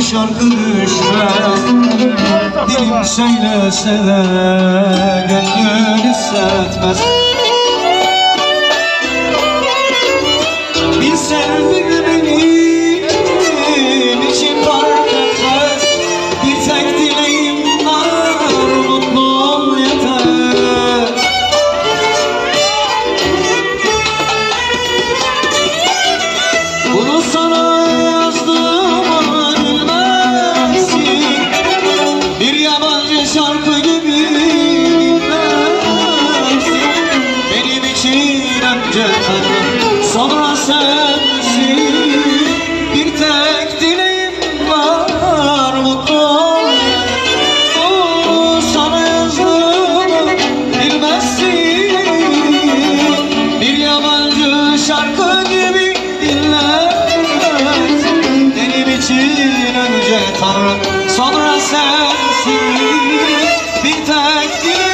şarkı düşmez Dilim söylese de gönlün hissetmez Bir şarkı gibi dinlersin Benim için önce tanrım sonra sensin. Bir tek dileğim var mutlu ol. Bunu sana yazdım bilmezsin. Bir yabancı şarkı gibi dinlersin Benim için önce Tanrım sonra sensin Bir tek dileğim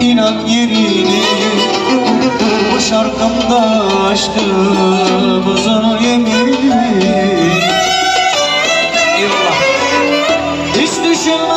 inan yerini Bu şarkımda aşkımızın yemini Hiç düşünme